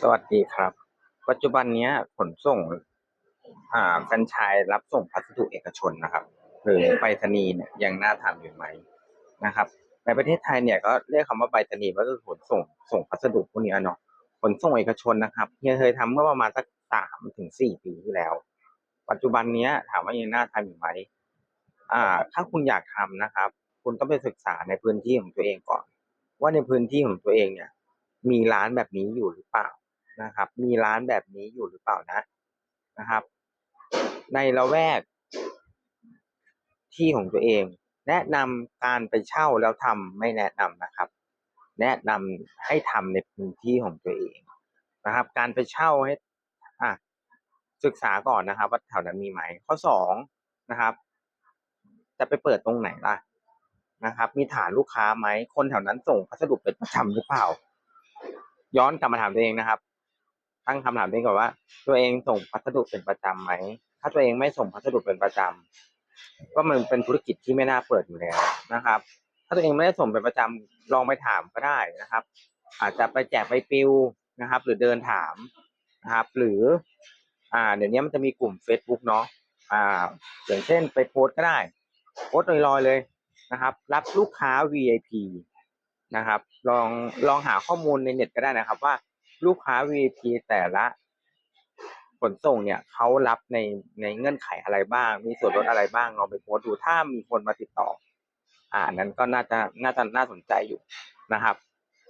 สวัสดีครับ ปัจจุบันนี้ขนส่ง อ่าแฟรนไชส์รับส่งพัสดุเอกชนนะครับ หรือไปรษณีย์เนี่ยยังน่าทำอยู่ไหมนะครับ ในประเทศไทยเนี่ยก็เรียกคำว่าไปรษณีย์ว่าก็คือขนส่งส่งพัสดุพวกนี้เนาะขนส่งเอกชนนะครับเฮียเคยทำเมื่อประมาณสักสามถึงสี่ปีที่แล้ว ปัจจุบันนี้ถามว่ายังน่าทำอยู่ไหมอ่า ถ้าคุณอยากทำนะครับ คุณต้องไปศึกษาในพื้นที่ของตัวเองก่อน ว่าในพื้นที่ของตัวเองเนี่ยมีร้านแบบนี้อยู่หรือเปล่า นะครับ มีร้านแบบนี้อยู่หรือเปล่านะนะครับ ในละแวก ที่ของตัวเอง แนะนำการไปเช่าแล้วทำไม่แนะนำนะครับ แนะนำให้ทำในพื้นที่ของตัวเองนะครับ การไปเช่าให้อะศึกษาก่อนนะครับ ว่าแถวนั้นมีไหมข้อสองนะครับ จะไปเปิดตรงไหนล่ะนะครับ มีฐานลูกค้าไหมคนแถวนั้นส่งพัสดุเป็นประจำหรือเปล่า ย้อนกลับมาถามตัวเองนะครับ ตั้งคำถามตัวเองก่อนว่า ตัวเองส่งพัสดุเป็นประจำไหม ถ้าตัวเองไม่ส่งพัสดุเป็นประจำก็มันเป็นธุรกิจที่ไม่น่าเปิดอยู่แล้วนะครับ ถ้าตัวเองไม่ได้ส่งเป็นประจำลองไปถามก็ได้นะครับ อาจจะไปแจกใบปลิวนะครับ หรือเดินถามนะครับ หรือ อ่า เดี๋ยวนี้มันจะมีกลุ่ม Facebook เนาะอ่าอย่างเช่นไปโพสก็ได้ โพสลอยๆเลยนะครับ รับลูกค้า VIP นะครับ ลองลองหาข้อมูลในเน็ตก็ได้นะครับว่า ลูกค้า VIP แต่ละขนส่งเนี่ยเขารับในในเงื่อนไขอะไรบ้าง มีส่วนลดอะไรบ้างลองไปโพสต์ดูถ้ามีคนมาติดต่อ อ่านั้นก็น่าจะน่าจะน่าสนใจอยู่นะครับ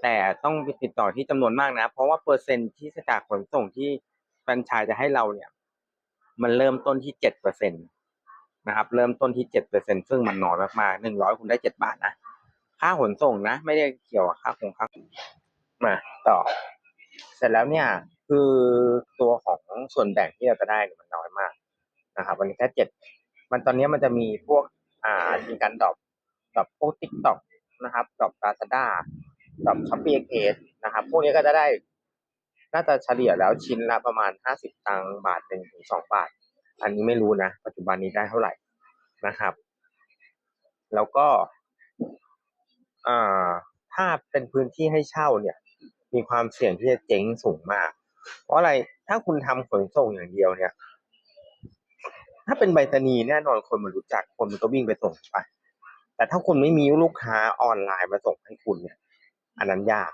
แต่ต้องติดต่อที่จำนวนมากนะ เพราะว่าเปอร์เซ็นต์ที่จากขนส่งที่แฟรนไชส์จะให้เราเนี่ย มันเริ่มต้นที่เจ็ดเปอร์เซ็นตนะครับ เริ่มต้นที่เจ็ดเปอร์เซ็นซึ่งมันน้อยมากๆหนึ่งร้อยคุณได้เจ็ดบาทนะค่าขนส่งนะ ไม่ได้เกี่ยวกับค่าคงค่ามาต่อ เสร็จแล้วเนี่ยคือตัวของส่วนแบ่งที่เราจะได้มันน้อยมากนะครับวันนี้แค่เจ็ดมันตอนนี้มันจะมีพวกอ่ามีการดรอปดรอปพวกทิกตอกนะครับดรอปลาซาด้าดรอปช้อปปี้เอนะครับพวกนี้ก็จะได้น่าจะเฉลี่ยแล้วชิ้นละประมาณห้าสิบตังค์บาทหนึ่งถึงสองบาท อันนี้ไม่รู้นะ ปัจจุบันนี้ได้เท่าไหร่นะครับ แล้วก็อ่าถ้าเป็นพื้นที่ให้เช่าเนี่ย มีความเสี่ยงที่จะเจ๊งสูงมาก เพราะอะไรถ้าคุณทำขนส่งอย่างเดียวเนี่ย ถ้าเป็นใบรษณีแน่นอนคนมันรู้จักคนมันก็วิ่งไปส่งไป แต่ถ้าคุณไม่มีลูกค้าออนไลน์มาส่งให้คุณเนี่ย อันนั้นยาก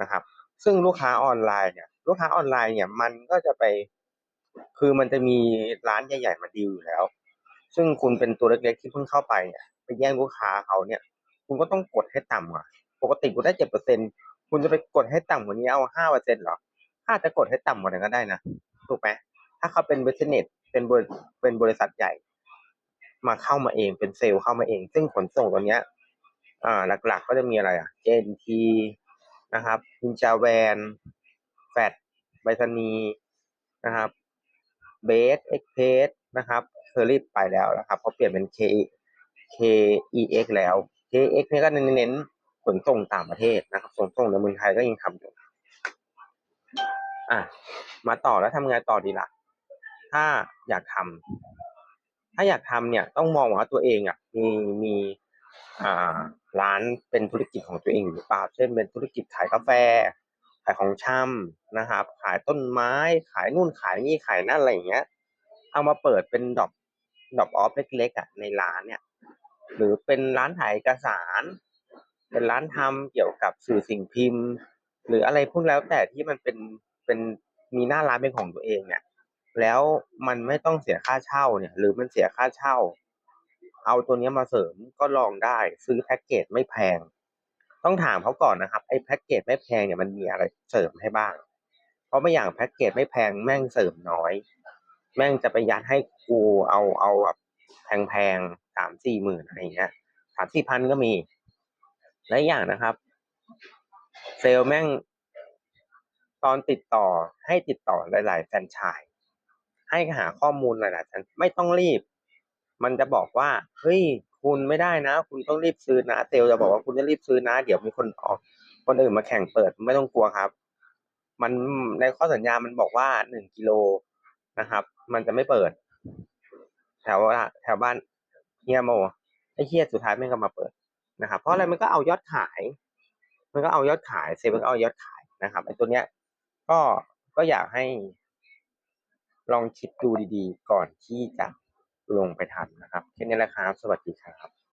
นะครับ ซึ่งลูกค้าออนไลน์เนี่ย ลูกค้าออนไลน์เนี่ยมันก็จะไป คือมันจะมีร้านใหญ่ๆมาดีลอยู่แล้ว ซึ่งคุณเป็นตัวเล็กๆที่เพิ่งเข้าไปเนี่ยไปแย่งลูกค้าเขาเนี่ย คุณก็ต้องกดให้ต่ำกว่าปกติคุณได้เจ็ดเปอร์เซ็น คุณจะไปกดให้ต่ำกว่านี้เอาห้าเปอร์เซ็นต์หรอถ้าจะกดให้ต่ำกว่านั้นก็ได้นะถูกไหมถ้าเขาเป็นบิสเนสเป็นบริเป็นบริษัทใหญ่ มาเข้ามาเองเป็นเซลล์เข้ามาเอง ซึ่งขนส่งตัวเนี้ย อ่า หลักๆ ก็จะมีอะไรอะ JNT นะครับนินจาแวนแฟดไบรษณีนะครับเบสเอ็กเพสนะครับเคอรี่ไปแล้วนะครับเขาเปลี่ยนเป็น K KEX แล้ว KEX เนี่ยก็เน้น นส่งต่างประเทศนะครับขนส่งในเมืองไทยก็ยังทำอยู่ อะ มาต่อแล้วทำไงต่อดีล่ะ ถ้าอยากทำถ้าอยากทำเนี่ย ต้องมองว่าตัวเองอะ มีมีอ่าร้านเป็นธุรกิจของตัวเองอยู่หรือเปล่าเช่นเป็นธุรกิจขายกาแฟ ขายของชำนะครับ ขายต้นไม้ ขายนู่นขายนี่ขายนั่นอะไรอย่างเงี้ย เอามาเปิดเป็นดอกดอกออฟเล็กๆอะในร้านเนี่ย หรือเป็นร้านถ่ายเอกสาร เป็นร้านทำเกี่ยวกับสื่อสิ่งพิมพ์ หรืออะไรพวกแล้วแต่ที่มันเป็นเป็นมีหน้าร้านเป็นของตัวเองเนี่ย แล้วมันไม่ต้องเสียค่าเช่าเนี่ย หรือมันเสียค่าเช่า เอาตัวนี้มาเสริมก็ลองได้ซื้อแพ็กเกจไม่แพง ต้องถามเขาก่อนนะครับไอ้แพ็กเกจไม่แพงเนี่ยมันมีอะไรเสริมให้บ้าง เพราะไม่อย่างแพ็กเกจไม่แพงแม่งเสริมน้อย แม่งจะไปยัดให้กูเอาเอาแบบแพงๆสามสี่หมื่นอะไรอย่างเงี้ยสามสี่พันก็มี และอีกอย่างนะครับ เซลแม่งตอนติดต่อให้ติดต่อหลาย ๆ แฟนชส์ให้หาข้อมูลหลายๆแฟนไม่ต้องรีบ มันจะบอกว่าเฮ้ยคุณไม่ได้นะ คุณต้องรีบซื้อนะเซลจะบอกว่าคุณจะรีบซื้อนะ เดี๋ยวมีคนออก คนอื่นมาแข่งเปิดไม่ต้องกลัวครับ มันในข้อสัญญามันบอกว่าหนึ่งกิโลนะครับ มันจะไม่เปิด แถวแถวบ้านเฮียโมไอ้เฮียสุดท้ายแม่งก็มาเปิด นะครับเพราะอะไรมันก็เอายอดขาย มันก็เอายอดขายเซฟมันก็เอายอดขายนะครับไอ้ตัวเนี้ยก็ก็อยากให้ ลองคิดดูดีๆ ก่อนที่จะลงไปทำนะครับแค่นี้แหละครับ สวัสดีครับ